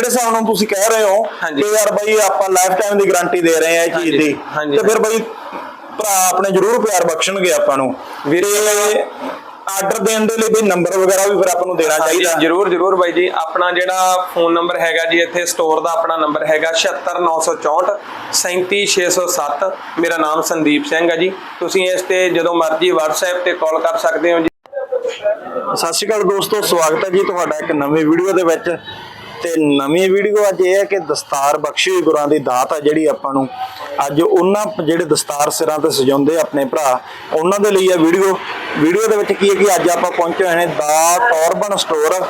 ਜਿਹੜੇ ਹਿਸਾਬ ਨਾਲ ਤੁਸੀਂ ਕਹਿ ਰਹੇ ਹੋ ਹਾਂਜੀ। ਕਿ ਯਾਰ ਬਾਈ ਆਪਾਂ ਲਾਈਫ ਟਾਈਮ ਦੀ ਗਾਰੰਟੀ ਦੇ ਰਹੇ ਆ ਇਹ ਚੀਜ਼ ਹਾਂਜੀ, ਦੀ। ਹਾਂਜੀ। ਤੇ ਫਿਰ ਬਾਈ ਭਰਾ ਆਪਣੇ ਜਰੂਰ ਪਿਆਰ ਬਖਸ਼ਣਗੇ ਆਪਾਂ ਨੂੰ। ਵੀਰੇ ਆਰਡਰ ਦੇਣ ਦੇ ਲਈ ਵੀ ਨੰਬਰ ਵਗੈਰਾ ਵੀ ਫਿਰ ਆਪਾਂ ਨੂੰ ਦੇਣਾ ਚਾਹੀਦਾ। ਜਰੂਰ ਜਰੂਰ ਬਾਈ ਜੀ। ਆਪਣਾ ਜਿਹੜਾ ਫੋਨ ਨੰਬਰ ਹੈਗਾ ਜੀ ਇੱਥੇ ਸਟੋਰ ਦਾ ਆਪਣਾ ਨੰਬਰ ਹੈਗਾ 76964 37607 ਮੇਰਾ ਨਾਮ ਸੰਦੀਪ ਸਿੰਘ ਹੈ ਜੀ। ਤੁਸੀਂ ਇਸ ਤੇ ਜਦੋਂ ਮਰਜ਼ੀ WhatsApp ਤੇ ਕਾਲ ਕਰ ਸਕਦੇ ਹੋ ਜੀ। ਸਤਿ ਸ਼੍ਰੀ ਅਕਾਲ ਦੋਸਤੋ ਸਵਾਗਤ ਹੈ ਜੀ ਤੁਹਾਡਾ ਇੱਕ ਨਵੀਂ ਵੀਡੀਓ ਦੇ ਵਿੱਚ। ਤੇ ਨਵੀਂ ਵੀਡੀਓ ਅੱਜ ਇਹ ਹੈ ਕਿ ਦਸਤਾਰ ਬਖਸ਼ੀ ਹੋਈ ਗੁਰਾਂ ਦੀ ਦਾਤ ਆ ਜਿਹੜੀ ਆਪਾਂ ਨੂੰ ਅੱਜ ਉਹਨਾਂ ਜਿਹੜੇ ਦਸਤਾਰ ਸਿਰਾਂ ਤੇ ਸਜਾਉਂਦੇ ਆਪਣੇ ਭਰਾ, ਉਹਨਾਂ ਦੇ ਲਈ ਇਹ ਵੀਡੀਓ। ਵੀਡੀਓ ਦੇ ਵਿੱਚ ਕੀ ਹੈ ਕਿ ਅੱਜ ਆਪਾਂ ਪਹੁੰਚੇ ਹੋਏ ਨੇ ਦਾ ਟੌਰਬਨ ਸਟੋਰ।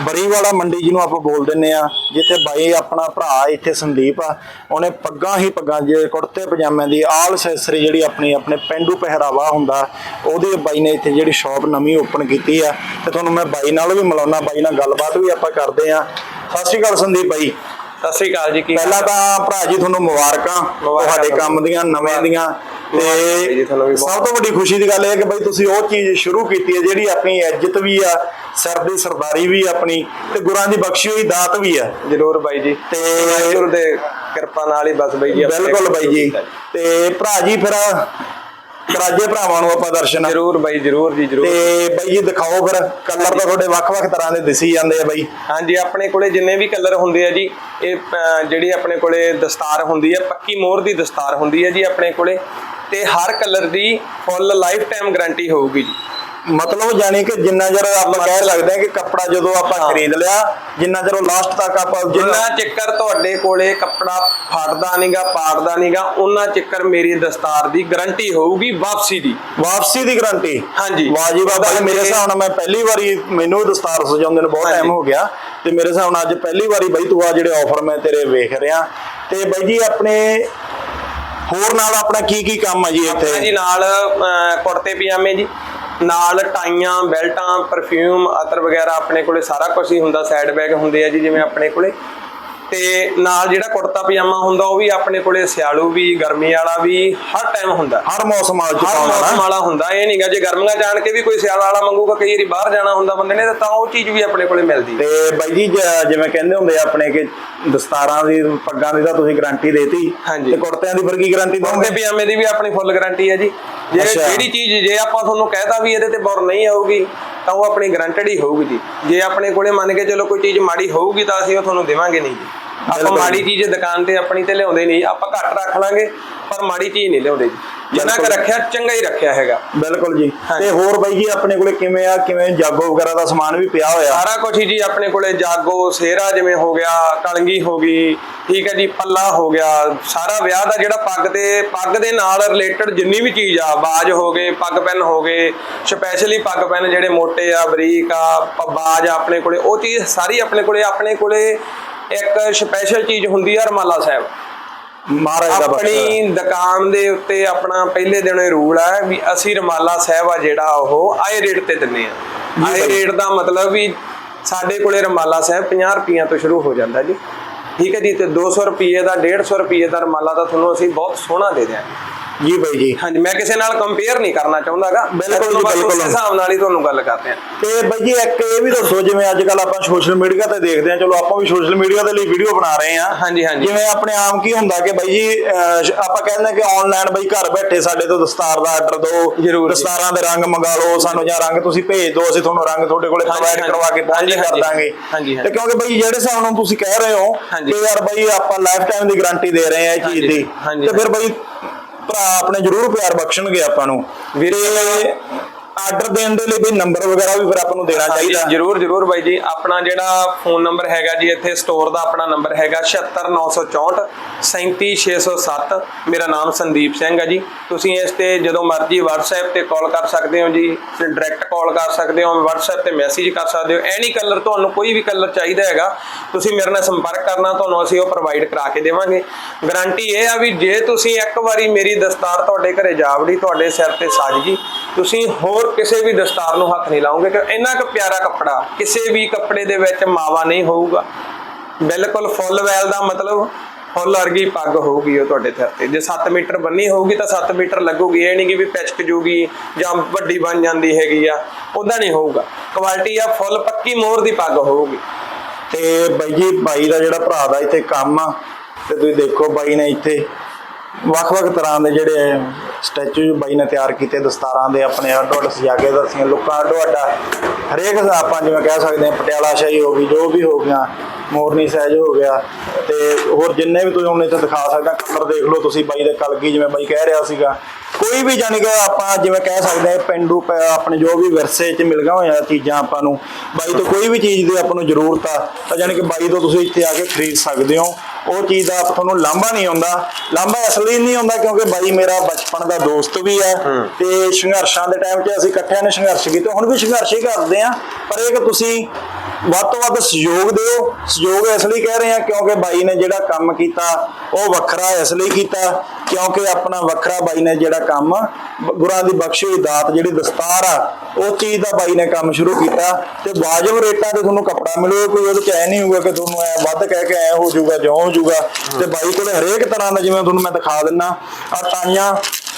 ਬਰੀਵਾਲਾ ਮੰਡੀ ਜਿਹਨੂੰ ਆਪਾਂ ਬੋਲ ਦਿੰਨੇ ਆ ਜਿੱਥੇ ਬਾਈ ਆਪਣਾ ਭਰਾ ਇੱਥੇ ਸੰਦੀਪ ਆ ਉਹਨੇ ਪੱਗਾਂ ਹੀ ਪੱਗਾਂ ਜੇ ਕੁੜਤੇ ਪਜਾਮਿਆਂ ਦੀ ਆਲ ਅਸੈਸਰੀ ਜਿਹੜੀ ਆਪਣੀ ਆਪਣੇ ਪਿੰਡੂ ਪਹਿਰਾਵਾ ਹੁੰਦਾ ਉਹਦੇ ਬਾਈ ਨੇ ਇੱਥੇ ਜਿਹੜੀ ਸ਼ਾਪ ਨਵੀਂ ਓਪਨ ਕੀਤੀ ਆ ਤੇ ਤੁਹਾਨੂੰ ਮੈਂ ਬਾਈ ਨਾਲ ਵੀ ਮਿਲਾਉਣਾ ਬਾਈ ਨਾਲ ਗੱਲਬਾਤ ਵੀ ਆਪਾਂ ਕਰਦੇ ਆ ਸਤਿ ਸ਼੍ਰੀ ਅਕਾਲ ਸੰਦੀਪ ਬਾਈ। ਸਤਿ ਸ੍ਰੀ ਅਕਾਲ ਜੀ ਕੀ ਹਾਲ ਪਹਿਲਾਂ ਤਾਂ ਭਰਾ ਜੀ ਤੁਹਾਨੂੰ ਮੁਬਾਰਕਾਂ ਤੁਹਾਡੇ ਕੰਮ ਦੀਆਂ ਨਵੇਂ ਦੀਆਂ ਤੇ। ਸਭ ਤੋਂ ਵੱਡੀ ਖੁਸ਼ੀ ਦੀ ਗੱਲ ਇਹ ਹੈ ਕਿ ਬਈ ਤੁਸੀਂ ਉਹ ਚੀਜ਼ ਸ਼ੁਰੂ ਕੀਤੀ ਹੈ ਜਿਹੜੀ ਆਪਣੀ ਇੱਜ਼ਤ ਵੀ ਆ ਸਿਰ ਦੀ ਸਰਦਾਰੀ ਵੀ ਆਪਣੀ ਤੇ ਗੁਰਾਂ ਦੀ ਬਖਸ਼ੀ ਹੋਈ ਦਾਤ ਵੀ ਆ। ਜਰੂਰ ਬਾਈ ਜੀ। ਤੇ- ਵਾਹਿਗੁਰੂ ਦੇ ਕਿਰਪਾ ਨਾਲ ਹੀ ਬਸ ਬਾਈ ਜੀ ਬਿਲਕੁਲ ਬਾਈ ਜੀ। ਤੇ ਭਰਾ ਜੀ ਫਿਰ ਕਰਾਜੇ ਭਰਾਵਾਂ ਨੂੰ ਆਪਾਂ ਦਰਸ਼ਨ ਜਰੂਰ ਬਾਈ ਜਰੂਰ ਜੀ ਜਰੂਰ। ਤੇ ਬਾਈ ਜੀ ਦਿਖਾਓ ਫਿਰ ਕਲਰ ਤਾਂ ਤੁਹਾਡੇ ਵੱਖ-ਵੱਖ ਤਰ੍ਹਾਂ ਦੇ ਦਿਸੀ ਜਾਂਦੇ ਆ ਬਾਈ। ਹਾਂਜੀ ਆਪਣੇ ਕੋਲੇ ਜਿੰਨੇ ਵੀ ਕਲਰ ਹੁੰਦੇ ਆ ਜੀ ਇਹ ਜਿਹੜੀ ਆਪਣੇ ਕੋਲੇ ਦਸਤਾਰ ਹੁੰਦੀ ਹੈ ਪੱਕੀ ਮੋਹਰ ਦੀ ਦਸਤਾਰ ਹੁੰਦੀ ਹੈ ਜੀ ਆਪਣੇ ਕੋਲੇ। ਤੇ ਹਰ ਕਲਰ ਦੀ ਫੁੱਲ ਲਾਈਫ ਟਾਈਮ ਗਾਰੰਟੀ ਹੋਊਗੀ ਜੀ ਮਤਲਬ ਜਾਨੀ ਕਿ ਜਿੰਨਾ ਚਿਰ ਆਪਾਂ ਕਹਿ ਹਾਂ ਕਿ ਕੱਪੜਾ ਜਦੋਂ ਆਪਾਂ। ਖਰੀਦ ਲਿਆ ਜਿੰਨਾ ਚਿਰ ਉਹ ਲਾਸਟ ਤੱਕ ਆਪਾਂ ਜਿੰਨਾ ਚੱਕਰ ਤੁਹਾਡੇ ਕੋਲੇ ਕੱਪੜਾ ਫਟਦਾ ਨਹੀਂਗਾ ਪਾੜਦਾ ਨਹੀਂਗਾ ਉਹਨਾਂ ਚੱਕਰ ਮੇਰੀ ਦਸਤਾਰ ਦੀ ਗਾਰੰਟੀ ਹੋਊਗੀ ਵਾਪਸੀ ਦੀ ਵਾਪਸੀ ਦੀ ਗਾਰੰਟੀ ਹਾਂਜੀ। ਵਾਜੀ ਬਾਬਾ ਉਹਦਾ ਮੇਰੇ ਹਿਸਾਬ ਨਾਲ ਮੈਂ ਪਹਿਲੀ ਵਾਰੀ ਮੈਨੂੰ ਦਸਤਾਰ ਸਜਾਉਂਦੇ ਨੂੰ ਬਹੁਤ। ਟਾਈਮ ਹੋ ਗਿਆ ਤੇ ਮੇਰੇ ਹਿਸਾਬ ਨਾਲ ਅੱਜ ਪਹਿਲੀ ਵਾਰੀ ਬਈ ਤੂੰ ਆ ਜਿਹੜੇ ਆਫਰ ਮੈਂ ਤੇਰੇ ਵੇਖ ਰਿਹਾ ਤੇ ਬਾਈ ਜੀ ਆਪਣੇ ਹੋਰ ਨਾਲ ਆਪਣਾ ਕੀ ਕੀ ਕੰਮ ਆ ਜੀ ਆਪਣਾ ਜੀ ਨਾਲ ਕੁੜਤੇ ਪਜਾਮੇ ਜੀ। ਨਾਲ ਟਾਈਆਂ, ਬੈਲਟਾਂ ਪਰਫਿਊਮ ਅਤਰ ਵਗੈਰਾ ਆਪਣੇ ਕੋਲੇ ਸਾਰਾ ਕੁਝ ਹੀ ਹੁੰਦਾ ਸਾਈਡ ਬੈਗ ਹੁੰਦੇ ਆ ਜੀ, ਜਿਵੇਂ ਆਪਣੇ ਕੋਲੇ। ਤੇ ਨਾਲ ਜਿਹੜਾ ਕੁੜਤਾ ਪਜਾਮਾ ਹੁੰਦਾ ਉਹ ਵੀ ਆਪਣੇ ਕੋਲੇ ਸਿਆਲੂ ਵੀ ਗਰਮੀ ਵਾਲਾ ਵੀ ਹਰ ਟਾਈਮ ਹੁੰਦਾ। ਹਰ ਮੌਸਮ ਚ ਹਰ ਮੌਸਮ ਵਾਲਾ ਹੁੰਦਾ। ਇਹ ਨਹੀਂਗਾ ਜੇ ਗਰਮੀਆਂ ਜਾਣ ਕੇ ਵੀ ਕੋਈ ਸਿਆਲ ਵਾਲਾ ਮੰਗੂਗਾ ਕਈ ਵਾਰੀ ਬਾਹਰ ਜਾਣਾ ਹੁੰਦਾ ਬੰਦੇ ਨੇ ਤਾਂ ਉਹ ਚੀਜ਼ ਵੀ ਆਪਣੇ ਕੋਲੇ ਮਿਲਦੀ ਤੇ ਬਾਈ ਜੀ ਜਿਵੇਂ ਕਹਿੰਦੇ ਹੁੰਦੇ ਆਪਣੇ ਕਿ ਦਸਤਾਰਾਂ ਦੀ ਪੱਗਾਂ ਦੀ ਤਾਂ ਤੁਸੀਂ ਗਾਰੰਟੀ ਦੇਤੀ। ਤੇ ਕੁੜਤਿਆਂ ਦੀ ਫਿਰ ਕੀ ਗਾਰੰਟੀ ਦੋਗੇ? ਪਜਾਮੇ ਦੀ ਵੀ ਆਪਣੀ ਫੁੱਲ ਗਾਰੰਟੀ ਹੈ ਜੀ। ਜੇ। ਜਿਹੜੀ ਚੀਜ਼ ਜੇ ਆਪਾਂ ਤੁਹਾਨੂੰ ਕਹਿਤਾ ਵੀ ਇਹਦੇ ਤੇ ਬੁਰ ਨਹੀਂ ਆਊਗੀ ਤਾਂ ਉਹ ਆਪਣੀ ਗਾਰੰਟਡ ਹੀ ਹੋਊਗੀ ਜੀ। ਜੇ ਆਪਣੇ ਕੋਲੇ ਮੰਨ ਕੇ ਚਲੋ ਕੋਈ ਚੀਜ਼ ਮਾੜੀ ਹੋਊਗੀ ਤਾਂ ਅਸੀਂ ਉਹ ਤੁਹਾਨੂੰ ਦੇਵਾਂਗੇ ਨਹੀਂ ਜੀ। ਆਪਾਂ। ਮਾੜੀ ਚੀਜ਼ ਦੁਕਾਨ ਤੇ ਆਪਣੀ ਤੇ ਲਿਆਉਂਦੇ ਨਹੀਂ ਆਪਾਂ ਘੱਟ ਰੱਖ ਲਾਂਗੇ ਪਰ ਮਾੜੀ ਚੀਜ਼ ਨਹੀਂ ਲਿਆਉਂਦੇ ਜੀ ਜਿੰਨਾ ਕੁ। ਰੱਖਿਆ ਚੰਗਾ ਹੀ ਰੱਖਿਆ ਹੈਗਾ ਬਿਲਕੁਲ ਜੀ। ਤੇ ਹੋਰ ਬਾਈ ਜੀ ਆਪਣੇ ਕੋਲੇ ਕਿਵੇਂ ਆ ਕਿਵੇਂ ਜਾਗੋ ਵਗੈਰਾ ਦਾ ਸਮਾਨ ਵੀ ਪਿਆ ਹੋਇਆ ਸਾਰਾ ਕੁਝ ਜੀ ਆਪਣੇ ਕੋਲੇ ਜਾਗੋ ਸੇਰਾ ਜਿਵੇਂ ਹੋ ਗਿਆ ਕਲੰਗੀ ਹੋ ਗਈ ਠੀਕ ਹੈ ਜੀ ਪੱਲਾ ਹੋ ਗਿਆ ਸਾਰਾ ਵਿਆਹ ਦਾ ਜਿਹੜਾ ਪੱਗ ਤੇ ਪੱਗ ਦੇ ਨਾਲ ਰਿਲੇਟਡ ਜਿੰਨੀ ਵੀ ਚੀਜ਼ ਆ ਬਾਜ ਹੋ ਗਏ ਪੱਗ ਪੈਨ ਹੋ ਗਏ ਸਪੈਸ਼ਲੀ ਪੱਗ ਪੈਨ ਜਿਹੜੇ ਮੋਟੇ ਆ ਬਰੀਕ ਆ ਬਾਜ ਆਪਣੇ ਕੋਲੇ ਉਹ ਚੀਜ਼ ਸਾਰੀ ਆਪਣੇ ਕੋਲੇ ਆਪਣੇ ਕੋਲੇ ਇੱਕ ਸਪੈਸ਼ਲ ਚੀਜ਼ ਹੁੰਦੀ ਆ ਰਮਾਲਾ ਸਾਹਿਬ। ਮਹਾਰਾਜ ਦਾ ਆਪਣੀ ਦੁਕਾਨ ਦੇ ਉੱਤੇ ਆਪਣਾ ਪਹਿਲੇ ਦਿਨੋਂ ਹੀ ਰੂਲ ਹੈ ਵੀ ਅਸੀਂ ਰਮਾਲਾ ਸਾਹਿਬ ਆ ਜਿਹੜਾ ਉਹ ਆਏ ਰੇਟ ਤੇ ਦਿੰਨੇ ਆ। ਆਏ। ਰੇਟ ਦਾ ਮਤਲਬ ਵੀ ਸਾਡੇ ਕੋਲੇ ਰਮਾਲਾ ਸਾਹਿਬ 50 ਰੁਪਈਆਂ ਤੋਂ ਸ਼ੁਰੂ ਹੋ ਜਾਂਦਾ ਜੀ। ਠੀਕ ਹੈ ਜੀ ਤੇ 200 ਰੁਪਏ ਦਾ 150 ਰੁਪਏ ਦਾ ਰਮਾਲਾ ਤਾਂ ਤੁਹਾਨੂੰ ਅਸੀਂ ਬਹੁਤ ਸੋਹਣਾ ਦੇ ਦਿਆਂਗੇ। ਜੀ ਬਾਈ ਜੀ ਹਾਂਜੀ ਮੈਂ ਕਿਸੇ ਨਾਲ ਕੰਪੇਅਰ ਨਹੀਂ ਕਰਨਾ ਚਾਹੁੰਦਾਗਾ ਬਿਲਕੁਲ ਜੀ, ਬਸ ਉਸ ਬਿਲਕੁਲ। ਹਿਸਾਬ ਨਾਲ ਹੀ ਤੁਹਾਨੂੰ ਗੱਲ ਕਰਦੇ ਆ ਤੇ ਬਾਈ ਜੀ ਇੱਕ ਇਹ ਵੀ ਦੱਸੋ ਜਿਵੇਂ ਅੱਜ ਕੱਲ ਆਪਾਂ ਸੋਸ਼ਲ ਮੀਡੀਆ ਤੇ ਦੇਖਦੇ ਆ ਚਲੋ ਆਪਾਂ ਵੀ ਸੋਸ਼ਲ ਮੀਡੀਆ ਦੇ ਲਈ ਵੀਡੀਓ ਬਣਾ ਰਹੇ ਆ ਹਾਂਜੀ, ਹਾਂਜੀ। ਜਿਵੇਂ ਆਪਣੇ ਆਮ ਕੀ ਹੁੰਦਾ ਕਿ ਬਾਈ ਜੀ ਆਪਾਂ ਕਹਿੰਦੇ ਕਿ ਆਨਲਾਈਨ ਬਾਈ ਘਰ ਬੈਠੇ ਸਾਡੇ ਤੋਂ ਦਸਤਾਰ ਦਾ ਆਰਡਰ ਦਿਓ ਜ਼ਰੂਰ। ਦਸਤਾਰਾਂ ਦੇ ਰੰਗ ਮੰਗਾ ਲਓ ਸਾਨੂੰ ਜਾਂ ਰੰਗ ਤੁਸੀਂ ਭੇਜ ਦਿਓ ਅਸੀਂ ਤੁਹਾਨੂੰ ਰੰਗ ਤੁਹਾਡੇ ਕੋਲੇ ਪ੍ਰੋਵਾਈਡ। ਕਰਵਾ ਕੇ ਪਹੁੰਚ ਕਰ। ਦਾਂਗੇ। ਤੇ ਕਿਉਂਕਿ ਬਾਈ ਜਿਹੜੇ ਹਿਸਾਬ ਨਾਲ ਤੁਸੀਂ ਕਹਿ ਰਹੇ ਹੋ। ਕਿ ਯਾਰ ਬਾਈ ਆਪਾਂ ਲਾਈਫ ਟਾਈਮ ਦੀ ਗਾਰੰਟੀ ਦੇ ਰਹੇ ਆ ਇਹ ਚੀਜ਼ ਦੀ ਤੇ ਫਿਰ ਬਾਈ ਭਰਾ ਆਪਣੇ ਜਰੂਰ ਪਿਆਰ ਬਖਸ਼ਣਗੇ ਆਪਾਂ ਨੂੰ। ਵੀਰੇ ਆਰਡਰ ਦੇਣ ਦੇ ਲਈ ਵੀ ਨੰਬਰ ਵਗੈਰਾ ਵੀ ਫਿਰ ਆਪਾਂ ਨੂੰ ਦੇਣਾ ਚਾਹੀਦਾ। ਜਰੂਰ ਜਰੂਰ ਬਾਈ ਜੀ। ਆਪਣਾ ਜਿਹੜਾ ਫੋਨ ਨੰਬਰ ਹੈਗਾ ਜੀ ਇੱਥੇ ਸਟੋਰ ਦਾ ਆਪਣਾ ਨੰਬਰ ਹੈਗਾ 76964 37607 ਮੇਰਾ ਨਾਮ ਸੰਦੀਪ ਸਿੰਘ ਹੈ ਜੀ। ਤੁਸੀਂ ਇਸ ਤੇ ਜਦੋਂ ਮਰਜ਼ੀ WhatsApp ਤੇ ਕਾਲ ਕਰ ਸਕਦੇ ਹੋ ਜੀ ਡਾਇਰੈਕਟ ਕਾਲ ਕਰ ਸਕਦੇ ਹੋ WhatsApp ਤੇ ਮੈਸੇਜ ਕਰ ਸਕਦੇ ਹੋ। ਐਨੀ ਕਲਰ ਤੁਹਾਨੂੰ ਕੋਈ ਵੀ ਕਲਰ ਚਾਹੀਦਾ ਹੈਗਾ ਤੁਸੀਂ ਮੇਰੇ ਨਾਲ ਸੰਪਰਕ ਕਰਨਾ ਤੁਹਾਨੂੰ ਅਸੀਂ ਉਹ ਪ੍ਰੋਵਾਈਡ ਕਰਾ ਕੇ ਦੇਵਾਂਗੇ। ਗਾਰੰਟੀ ਇਹ ਆ ਵੀ ਜੇ ਤੁਸੀਂ ਇੱਕ ਵਾਰੀ ਮੇਰੀ ਦਸਤਾਰ ਤੁਹਾਡੇ ਘਰੇ ਜਾਵੜੀ ਤੁਹਾਡੇ ਸਿਰ ਤੇ ਸੱਜ ਗਈ ਤੁਸੀਂ ਹੋਰ ਕਿਸੇ ਵੀ ਦਸਤਾਰ ਨੂੰ ਹੱਥ ਨਹੀਂ ਲਾਓਗੇ ਕਿ ਇੰਨਾ ਕੁ ਪਿਆਰਾ ਕੱਪੜਾ, ਕਿਸੇ ਵੀ ਕੱਪੜੇ ਦੇ ਵਿੱਚ ਮਾਵਾ ਨਹੀਂ ਹੋਊਗਾ। ਬਿਲਕੁਲ ਫੁੱਲ ਵੈਲ ਦਾ ਮਤਲਬ, ਫੁੱਲ ਵਰਗੀ ਪੱਗ ਹੋਊਗੀ ਉਹ ਤੁਹਾਡੇ ਸਿਰ ਤੇ ਜੇ 7 ਮੀਟਰ ਬੰਨੀ ਹੋਊਗੀ ਤਾਂ 7 ਮੀਟਰ ਲੱਗੂਗੀ। ਇਹ ਨਹੀਂ ਕਿ ਵੀ ਪਿਚਕ ਜੂਗੀ ਜਾਂ ਵੱਡੀ ਬਣ ਜਾਂਦੀ ਹੈਗੀ ਆ ਉਦਾਂ ਨਹੀਂ ਹੋਊਗਾ। ਕੁਆਲਿਟੀ ਆ ਫੁੱਲ ਪੱਕੀ ਮੋਹਰ ਦੀ ਪੱਗ ਹੋਊਗੀ। ਤੇ ਬਾਈ ਜੀ, ਬਾਈ ਦਾ ਜਿਹੜਾ ਭਰਾ ਦਾ ਇੱਥੇ ਕੰਮ ਆ, ਤੇ ਤੁਸੀਂ ਦੇਖੋ ਬਾਈ ਨੇ ਇੱਥੇ ਵੱਖ-ਵੱਖ ਤਰ੍ਹਾਂ ਦੇ ਜਿਹੜੇ ਸਟੈਚੂ ਬਾਈ ਨੇ ਤਿਆਰ ਕੀਤੇ ਦਸਤਾਰਾਂ ਦੇ ਆਪਣੇ ਅੱਡੋ ਅੱਡ ਸਜਾ ਕੇ ਦੱਸੀਆਂ ਲੋਕਾਂ ਅੱਡੋ ਅੱਡਾ ਹਰੇਕ ਆਪਾਂ ਜਿਵੇਂ ਕਹਿ ਸਕਦੇ ਹਾਂ, ਪਟਿਆਲਾ ਸ਼ਾਹੀ ਹੋ ਗਈ, ਜੋ ਵੀ ਹੋ ਗਿਆ, ਮੋਰਨੀ ਸਹਿਜ ਹੋ ਗਿਆ। ਤੇ ਹੋਰ ਜਿੰਨੇ ਵੀ ਤੁਸੀਂ ਹੁਣ ਇੱਥੇ ਦਿਖਾ ਸਕਦਾ ਕਲਰ ਦੇਖ ਲਓ ਤੁਸੀਂ ਬਾਈ ਦੇ ਕਲਗੀ ਜਿਵੇਂ ਬਾਈ ਕਹਿ ਰਿਹਾ ਸੀਗਾ। ਕੋਈ ਵੀ ਜਾਨੀ ਕਿ ਆਪਾਂ ਜਿਵੇਂ ਕਹਿ ਸਕਦੇ ਹਾਂ, ਪਿੰਡੂ ਪ- ਆਪਣੇ ਜੋ ਵੀ ਵਿਰਸੇ 'ਚ ਮਿਲ ਗਈਆਂ ਹੋਈਆਂ ਚੀਜ਼ਾਂ ਆਪਾਂ ਨੂੰ, ਬਾਈ ਤੋਂ ਕੋਈ ਵੀ ਚੀਜ਼ ਦੀ ਆਪਾਂ ਨੂੰ ਜ਼ਰੂਰਤ ਆ, ਤਾਂ ਜਾਨੀ ਕਿ ਬਾਈ ਤੋਂ ਤੁਸੀਂ ਇੱਥੇ ਆ ਕੇ ਖਰੀਦ ਸਕਦੇ ਹੋ। ਉਹ ਚੀਜ਼ ਦਾ ਤੁਹਾਨੂੰ ਲਾਂਭਾ ਨਹੀਂ ਆਉਂਦਾ। ਲਾਂਭਾ ਇਸ ਲਈ ਨਹੀਂ ਆਉਂਦਾ ਕਿਉਂਕਿ ਬਾਈ ਮੇਰਾ ਬਚਪਨ ਦਾ ਦੋਸਤ ਵੀ ਹੈ। ਤੇ ਸੰਘਰਸ਼ਾਂ ਦੇ ਟਾਈਮ 'ਚ ਅਸੀਂ ਇਕੱਠਿਆਂ ਨੇ ਸੰਘਰਸ਼ ਕੀਤੇ। ਹੁਣ ਵੀ ਸੰਘਰਸ਼ ਹੀ ਕਰਦੇ ਆ। ਪਰ ਇਹ ਕਿ ਤੁਸੀਂ ਵੱਧ ਤੋਂ ਵੱਧ ਸਹਿਯੋਗ ਦਿਓ। ਸਹਿਯੋਗ ਇਸ ਲਈ ਕਹਿ ਰਹੇ ਹਾਂ ਕਿਉਂਕਿ ਬਾਈ ਨੇ ਜਿਹੜਾ ਕੰਮ ਕੀਤਾ, ਉਹ ਵੱਖਰਾ ਇਸ ਲਈ ਕੀਤਾ ਕਿਉਂਕਿ ਆਪਣਾ ਵੱਖਰਾ ਬਾਈ ਨੇ ਜਿਹੜਾ ਕੰਮ, ਗੁਰਾਂ ਦੀ ਬਖਸ਼ੀ ਹੋਈ ਦਾਤ ਜਿਹੜੀ ਦਸਤਾਰ ਆ, ਉਹ ਚੀਜ਼ ਦਾ ਬਾਈ ਨੇ ਕੰਮ ਸ਼ੁਰੂ ਕੀਤਾ ਤੇ ਵਾਜਬ ਰੇਟਾਂ ਤੇ ਤੁਹਾਨੂੰ ਕੱਪੜਾ ਮਿਲੂਗਾ, ਕੋਈ ਉਹਦੇ ਚ ਐ ਨਹੀਂ ਹੋਊਗਾ ਕਿ ਤੁਹਾਨੂੰ ਐ ਵੱਧ ਕਹਿ ਕੇ ਐ ਹੋ ਜਾਊਗਾ, ਜਿਉਂ ਹੋ ਜਾਊਗਾ ਤੇ ਬਾਈ ਕੋਲ ਹਰੇਕ ਤਰ੍ਹਾਂ ਦਾ ਜਿਵੇਂ ਤੁਹਾਨੂੰ ਮੈਂ ਦਿਖਾ ਦਿੰਨਾ ਆ ਟਾਈਆਂ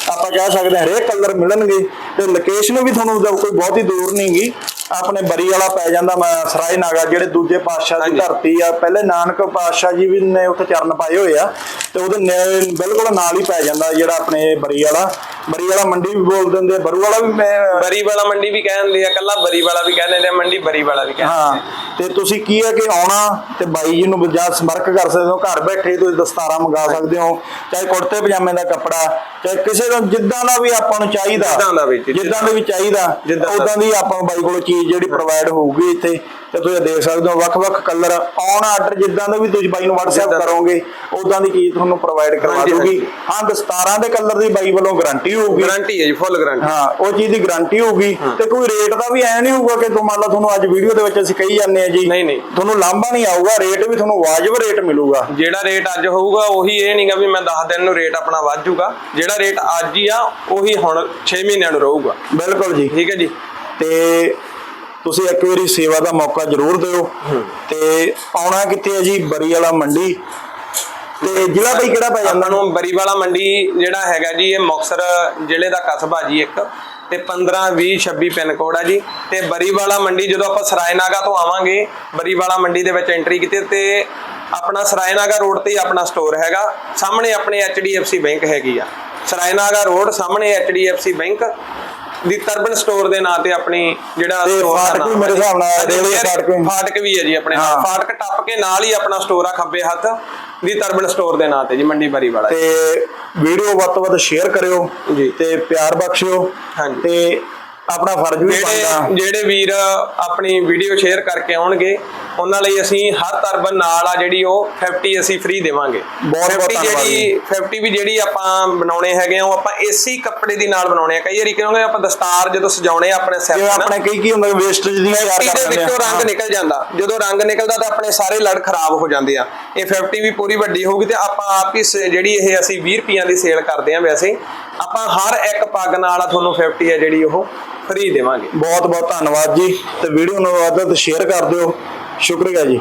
ਆਪਾਂ ਕਹਿ ਸਕਦੇ ਹਾਂ ਹਰੇਕ ਕਲਰ ਮਿਲਣਗੇ ਤੇ ਲੋਕੇਸ਼ਨ ਵੀ ਤੁਹਾਨੂੰ ਕੋਈ ਬਹੁਤੀ ਦੂਰ ਨਹੀਂਗੀ ਆਪਣੇ ਬਰੀ ਵਾਲਾ ਪੈ ਜਾਂਦਾ ਮੈਂ ਸਰਾਏ ਨਾਗਾ ਜਿਹੜੇ ਦੂਜੇ ਪਾਤਸ਼ਾਹ ਦੀ। ਧਰਤੀ ਆ ਪਹਿਲੇ ਨਾਨਕ ਪਾਤਸ਼ਾਹ ਜੀ ਵੀ ਨੇ ਉੱਥੇ ਚਰਨ ਪਾਏ ਹੋਏ ਆ ਤੇ ਉਹਦੇ ਨੇ- ਬਿਲਕੁਲ ਨਾਲ ਹੀ ਪੈ ਜਾਂਦਾ ਜਿਹੜਾ ਆਪਣੇ ਬਰੀ ਵਾਲਾ ਬਰੀ ਵਾਲਾ ਮੰਡੀ ਵੀ ਬੋਲ ਦਿੰਦੇ ਆ ਬਰੂ ਵਾਲਾ ਵੀ ਮੈਂ ਬਰੀ ਵਾਲਾ ਮੰਡੀ ਵੀ ਕਹਿ ਆ ਕੱਲਾ ਬਰੀ ਵਾਲਾ ਵੀ ਕਹਿ ਆ ਮੰਡੀ ਬਰੀ ਵਾਲਾ ਵੀ ਕਹਿ ਹਾਂ ਤੇ ਤੁਸੀਂ ਕੀ ਹੈ ਕਿ ਆਉਣਾ ਤੇ ਬਾਈ ਜੀ ਨੂੰ ਜਾਂ ਸੰਪਰਕ ਕਰ ਸਕਦੇ ਹੋ ਘਰ ਬੈਠੇ ਤੁਸੀਂ ਦਸਤਾਰਾਂ ਮੰਗਾ ਸਕਦੇ ਹੋ ਚਾਹੇ ਕੁੜਤੇ ਪਜਾਮੇ ਦਾ ਕੱਪੜਾ ਚਾਹੇ ਕਿਸੇ ਦਾ ਜਿੱਦਾਂ ਦਾ ਵੀ ਆਪਾਂ ਨੂੰ ਚਾਹੀਦਾ ਜਿੱਦਾਂ ਦਾ ਵੀ, ਜਿੱਦਾਂ ਦਾ ਵੀ ਚਾਹੀਦਾ। ਉਦਾਂ ਦੀ ਆਪਾਂ ਬਾਈ ਕੋਲ ਚੀਜ਼ ਜਿਹੜੀ ਪ੍ਰੋਵਾਈਡ ਹੋਊਗੀ ਇੱਥੇ ਤੇ ਤੁਸੀਂ ਦੇਖ ਸਕਦੇ ਹੋ ਵੱਖ-ਵੱਖ ਕਲਰ ਆਨ ਆਰਡਰ ਜਿੱਦਾਂ ਦਾ ਵੀ ਤੁਸੀਂ ਬਾਈ ਨੂੰ WhatsApp। ਕਰੋਗੇ ਉਦਾਂ ਦੀ ਚੀਜ਼ ਤੁਹਾਨੂੰ ਪ੍ਰੋਵਾਈਡ ਕਰਵਾ ਦੂਗੀ। ਹਾਂ ਦਸਤਾਰਾਂ ਦੇ ਕਲਰ ਦੀ ਬਾਈ ਵੱਲੋਂ ਗਾਰੰਟੀ ਹੋਊਗੀ। ਗਾਰੰਟੀ ਹੈ ਜੀ ਫੁੱਲ ਗਾਰੰਟੀ ਹਾਂ ਉਹ ਚੀਜ਼ ਦੀ ਗਾਰੰਟੀ ਹੋਊਗੀ। ਤੇ ਕੋਈ ਰੇਟ ਦਾ ਵੀ ਐ ਨਹੀਂ ਹੋਊਗਾ ਕਿ ਤੁਮ ਮੰਨ ਲਓ ਤੁਹਾਨੂੰ ਅੱਜ ਵੀਡੀਓ ਦੇ ਵਿੱਚ ਅਸੀਂ ਕਹੀ ਜਾਂਦੇ ਆ ਜੀ ਨਹੀਂ, ਨਹੀਂ। ਤੁਹਾਨੂੰ ਲਾਂਭਾ ਨਹੀਂ ਆਊਗਾ ਰੇਟ ਵੀ ਤੁਹਾਨੂੰ ਵਾਜਬ ਰੇਟ ਮਿਲੂਗਾ। ਜਿਹੜਾ ਰੇਟ ਅੱਜ ਹੋਊਗਾ ਉਹੀ ਇਹ ਨਹੀਂਗਾ ਵੀ ਮੈਂ 10 ਦਿਨ ਨੂੰ ਰੇਟ ਆਪਣਾ ਵੱਧ ਜਾਊਗਾ ਜਿਹੜਾ ਰੇਟ ਅੱਜ ਹੀ ਆ ਉਹੀ ਹੁਣ 6 ਮਹੀਨਿਆਂ ਨੂੰ ਰਹੂਗਾ। ਬਿਲਕੁਲ ਜੀ। ਠੀਕ ਹੈ ਜੀ। ਤੇ ਤੁਸੀਂ ਇੱਕ ਵਾਰੀ ਸੇਵਾ ਦਾ ਮੌਕਾ ਜ਼ਰੂਰ ਦਿਓ। ਤੇ ਆਉਣਾ ਕਿੱਥੇ ਹੈ ਜੀ? ਬਰੀ ਵਾਲਾ ਮੰਡੀ। ਤੇ ਜ਼ਿਲ੍ਹਾ ਬਈ ਕਿਹੜਾ ਪੈ ਜਾਂਦਾ? ਆਪਾਂ ਨੂੰ ਬਰੀਵਾਲਾ ਮੰਡੀ ਜਿਹੜਾ ਹੈਗਾ ਜੀ, ਇਹ ਮੁਕਤਸਰ ਜ਼ਿਲ੍ਹੇ ਦਾ ਕਸਬਾ ਜੀ ਇੱਕ। ਤੇ 15 20 26 ਪਿੰਨ ਕੋਡ ਆ ਜੀ। ਤੇ ਬਰੀਵਾਲਾ ਮੰਡੀ ਜਦੋਂ ਆਪਾਂ ਸਰਾਇਨਾਗਾ ਤੋਂ ਆਵਾਂਗੇ, ਬਰੀਵਾਲਾ ਮੰਡੀ ਦੇ ਵਿੱਚ ਐਂਟਰੀ ਕੀਤੀ ਤੇ ਆਪਣਾ ਸਰਾਇਨਾਗਾ ਰੋਡ ਤੇ ਹੀ ਆਪਣਾ ਸਟੋਰ ਹੈਗਾ। ਸਾਹਮਣੇ ਆਪਣੇ HDFC ਬੈਂਕ ਹੈਗੀ ਆ। ਸਰਾਇਨਾਗਾ ਰੋਡ, ਸਾਹਮਣੇ HDFC ਬੈਂਕ। ਦੀ ਤਰਬਨ ਸਟੋਰ ਦੇ ਨਾਂ ਤੇ ਆਪਣੀ ਜਿਹੜਾ store ਦਾ ਫਾਟਕ ਵੀ ਮੇਰੇ। ਹਿਸਾਬ ਨਾਲ ਰੇਲਵੇ ਫਾਟਕ ਵੀ। ਫਾਟਕ ਵੀ ਹੈ ਜੀ ਆਪਣੇ ਨਾਲ। ਫਾਟਕ ਟੱਪ ਕੇ ਨਾਲ ਹੀ ਆਪਣਾ ਸਟੋਰ ਆ ਖੱਬੇ ਹੱਥ ਦੀ ਤਰਬਨ ਸਟੋਰ ਦੇ ਨਾਂ ਤੇ ਜੀ ਮੰਡੀ ਬਰੀਵਾਲਾ ਜੀ। ਤੇ ਵੀਡੀਓ ਵੱਧ ਤੋਂ ਵੱਧ ਸ਼ੇਅਰ ਕਰਿਓ ਜੀ। ਤੇ ਪਿਆਰ ਬਖਸ਼ਿਓ ਹਾਂਜੀ। ਤੇ ਆਪਣਾ ਫਰਜ਼ ਵੀ ਬਣਦਾ ਜਿਹੜੇ ਵੀਰ ਆਪਣੀ ਵੀਡੀਓ ਸ਼ੇਅਰ ਕਰਕੇ ਆਉਣਗੇ ਉਹਨਾਂ ਲਈ ਅਸੀਂ ਹਰ ਤਰਬਨ ਨਾਲ ਆ ਜਿਹੜੀ ਉਹ 50 ਅਸੀਂ ਫ੍ਰੀ ਦੇਵਾਂਗੇ। ਬਹੁਤ ਬਹੁਤ 50 ਧੰਨਵਾਦ ਜਿਹੜੀ 50 ਵੀ ਜਿਹੜੀ ਆਪਾਂ ਬਣਾਉਣੇ ਹੈਗੇ ਆ ਉਹ ਆਪਾਂ ਏਸੀ ਕੱਪੜੇ ਦੀ ਨਾਲ ਬਣਾਉਣੇ ਆ। ਕਈ ਵਾਰੀ ਕਿਉਂਕਿ ਆਪਾਂ ਦਸਤਾਰ ਜਦੋਂ ਸਜਾਉਣੇ ਆ ਆਪਣੇ ਸਿਰ ਤੇ ਆਪਣੇ ਕਈ ਕੀ ਹੁੰਦਾ ਵੇਸਟ ਜਿਹਦੀਆਂ ਤਿਆਰ ਮਿੱਟੀ ਦੇ ਆ। ਵਿੱਚੋਂ ਰੰਗ ਨਿਕਲ ਜਾਂਦਾ। ਜਦੋਂ ਰੰਗ ਨਿਕਲਦਾ ਤਾਂ ਆਪਣੇ ਸਾਰੇ ਲੜ ਖਰਾਬ ਹੋ ਜਾਂਦੇ ਆ। ਇਹ 50 ਵੀ ਪੂਰੀ ਵੱਡੀ ਹੋਊਗੀ ਤੇ ਆਪਾਂ ਆਪ ਹੀ ਸ- ਜਿਹੜੀ ਇਹ ਅਸੀਂ 20 ਰੁਪਈਆਂ ਦੀ ਸੇਲ ਕਰਦੇ ਆ ਵੈਸੇ। ਆਪਾਂ ਹਰ ਇੱਕ ਪੱਗ ਨਾਲ ਆ ਤੁਹਾਨੂੰ 50 ਹੈ ਜਿਹੜੀ ਉਹ ਫ੍ਰੀ ਦੇਵਾਂਗੇ। ਬਹੁਤ ਬਹੁਤ ਧੰਨਵਾਦ ਜੀ। ਤੇ ਵੀਡੀਓ ਨੂੰ ਵੱਧ ਤੋਂ ਸ਼ੇਅਰ ਕਰ ਦਿਓ। ਸ਼ੁਕਰੀਆ ਜੀ